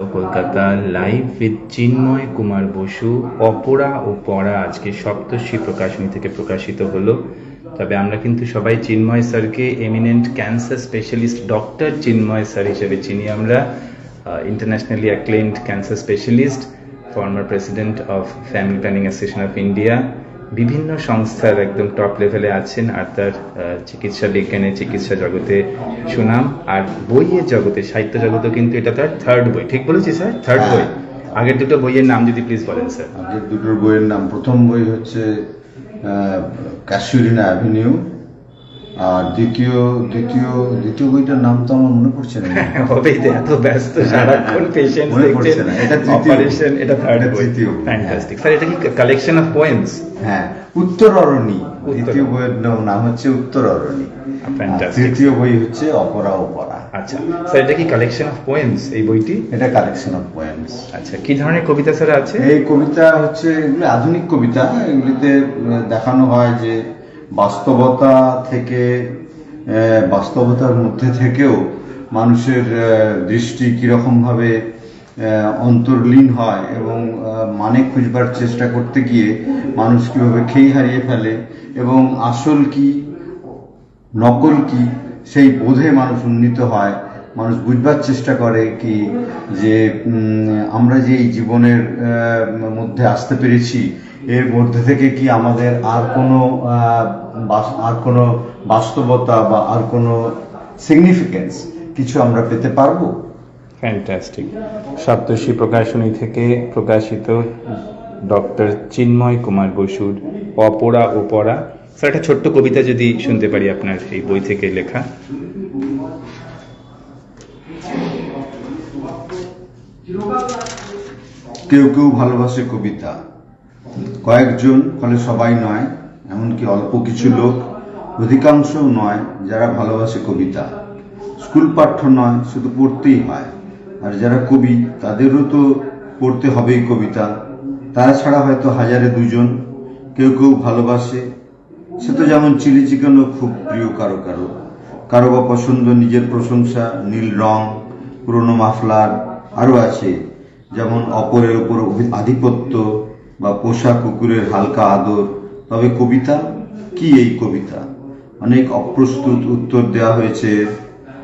Kolkata live with Chinmoy Kumar Basu অপরা ও পড়া আজকে সপ্তর্ষি প্রকাশনী থেকে প্রকাশিত হলো। তবে আমরা কিন্তু সবাই চিন্ময় স্যারকে eminent cancer specialist doctor Chinmoy sir হিসেবে চিনি আমরা internationally acclaimed cancer specialist former president of family planning association of India বিভিন্ন সংস্থার একদম টপ লেভেলে আছেন আর তার চিকিৎসা বিজ্ঞানে চিকিৎসা জগতে সুনাম। আর বইয়ের জগতে সাহিত্য জগতে কিন্তু এটা তার থার্ড বই। ঠিক বলেছি স্যার থার্ড। বই। আগের দুটো বইয়ের নাম যদি প্লিজ বলেন স্যার আগের দুটোর বইয়ের নাম প্রথম বই হচ্ছে কাশ্মীরিনা অ্যাভিনিউ আর দ্বিতীয় দ্বিতীয় দ্বিতীয় বইটার নাম তো আমার মনে পড়ছে না। হবেই তো এত ব্যস্ত সারাক্ষণ পেশেন্ট মনে পড়ছে না, এটা অপারেশন এটা থার্ড তৃতীয় ফ্যান্টাস্টিক স্যার এটা কি কালেকশন অফ পোয়েমস হ্যাঁ উত্তর অরণি দ্বিতীয় বইয়ের নাম- নাম হচ্ছে উত্তর অরণি তৃতীয় বই হচ্ছে অপরা অপরা। আচ্ছা। স্যার এটা কি কালেকশন অফ পোয়েমস এই বইটি? এটা কালেকশন অফ পোয়েমস আচ্ছা কি ধরনের কবিতা স্যার আছে? এই কবিতা হচ্ছে এগুলো আধুনিক কবিতা। এগুলিতে দেখানো হয় যে বাস্তবতা থেকে বাস্তবতার মধ্যে থেকেও মানুষের দৃষ্টি কীরকমভাবে অন্তর্লীন হয় এবং মানে খুঁজবার চেষ্টা করতে গিয়ে মানুষ কীভাবে খেই হারিয়ে ফেলে এবং আসল কি, নকল কি, সেই বোধে মানুষ উন্নীত হয়। মানুষ বুঝবার চেষ্টা করে কি যে আমরা যে এই জীবনের মধ্যে আসতে পেরেছি এর মধ্যে থেকে কি আমাদের আর কোনো আর কোনো বাস্তবতা বা আর কোনো সিগনিফিকেন্স কিছু আমরা পেতে পারব? ফ্যান্টাস্টিক সপ্তর্ষি প্রকাশনী থেকে প্রকাশিত ডক্টর চিন্ময় কুমার বসুর অপরা ও পড়া স্যার একটা ছোট্ট কবিতা যদি শুনতে পারি আপনার এই বই থেকে লেখা। কেউ কেউ ভালোবাসে কবিতা। কয়েকজন ফলে সবাই নয়, এমনকি অল্প কিছু লোক, অধিকাংশও নয় যারা ভালোবাসে কবিতা। স্কুল পাঠ্য নয়, শুধু পড়তেই হয়। আর যারা কবি, তাদেরও তো পড়তে হবেই কবিতা। তারা ছাড়া হয়তো হাজারে দুজন, কেউ কেউ ভালোবাসে। সে তো যেমন চিলি চিকেনও খুব প্রিয় কারও কারও। কারও বা পছন্দ নিজের প্রশংসা, নীল রং, পুরনো মাফলার, আরও আছে। যেমন অপরের উপর আধিপত্য বা পোষা কুকুরের হালকা আদর, তবে কবিতা? কি এই কবিতা? অনেক অপ্রস্তুত উত্তর দেওয়া হয়েছে,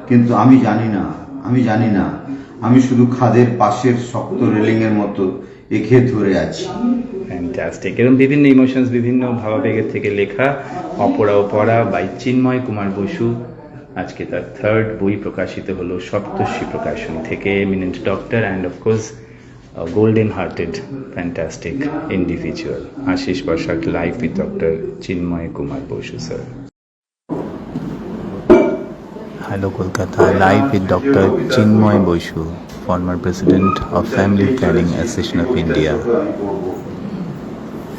কিন্তু আমি জানি না, আমি জানি না। আমি শুধু খাদের পাশের শক্ত রেলিংয়ের মতো এঁকে ধরে আছি। ফ্যান্টাস্টিক এরকম বিভিন্ন ইমোশনস বিভিন্ন ভাবাবেগের থেকে লেখা অপরা অপরা বাই চিন্ময় কুমার বসু। আজকে তার থার্ড বই প্রকাশিত হলো সপ্তর্ষি প্রকাশনী থেকে eminent doctor and of course golden hearted fantastic individual Ashis Basak life with doctor Chinmoy Kumar Basu sir Hello Kolkata, live with Dr. Chinmoy Boshu, former President of Family Planning Association of India.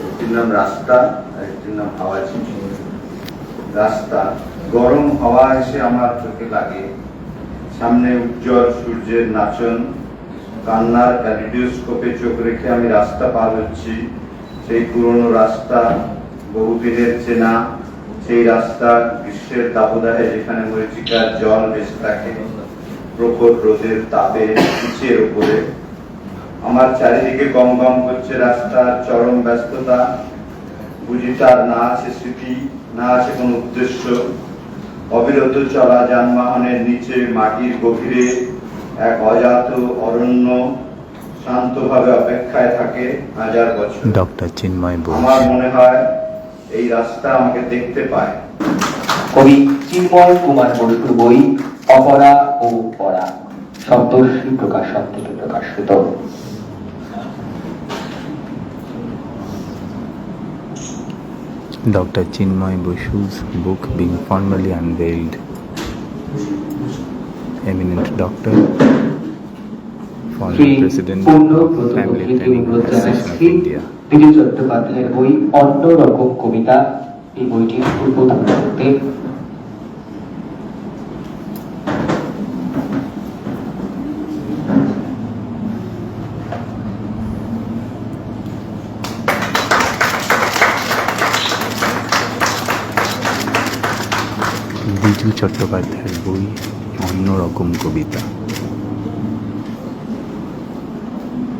একটির নাম রাস্তা একটির নাম হাওয়া ঝিঝি রাস্তা গরম হাওয়া এসে আমার চোখে লাগে। সামনে উজ্জ্বল সূর্যের নাচন। কান্নার ক্যালিডিওস্কোপে চোখ রেখে আমি রাস্তা পার হচ্ছি। সেই পুরনো রাস্তা, বহুদিনের চেনা, সেই রাস্তা গ্রীষ্মের দাবদাহে যেখানে মরিচিকার জল ভেসে থাকে, প্রখর রোদের তাপে পিচের উপরে। আমার চারিদিকে গম গম করছে রাস্তার চরম ব্যস্ততা। বুঝি তার না আছে স্মৃতি, না আছে কোনো উদ্দেশ্য। অবিরত চলা যানবাহনের নিচে মাটির গভীরে এক অজাত অরণ্য শান্তভাবে অপেক্ষায় থাকে হাজার বছর Dr. Chinmoy আমার মনে হয় এই রাস্তা আমাকে দেখতে পায় কবি চিন্ময় কুমার বই অপরা ও পড়া সপ্তর্ষি প্রকাশক থেকে প্রকাশিত Dr. Chinmoy Boshu's book being formally unveiled. Eminent doctor, former President of Family Planning Association of India. Biju চট্টোপাধ্যায়ের বই অন্য রকম কবিতা এই বইটির উদ্বোধন করতে বিজু চট্টোপাধ্যায়ের বই অন্যরকম কবিতা।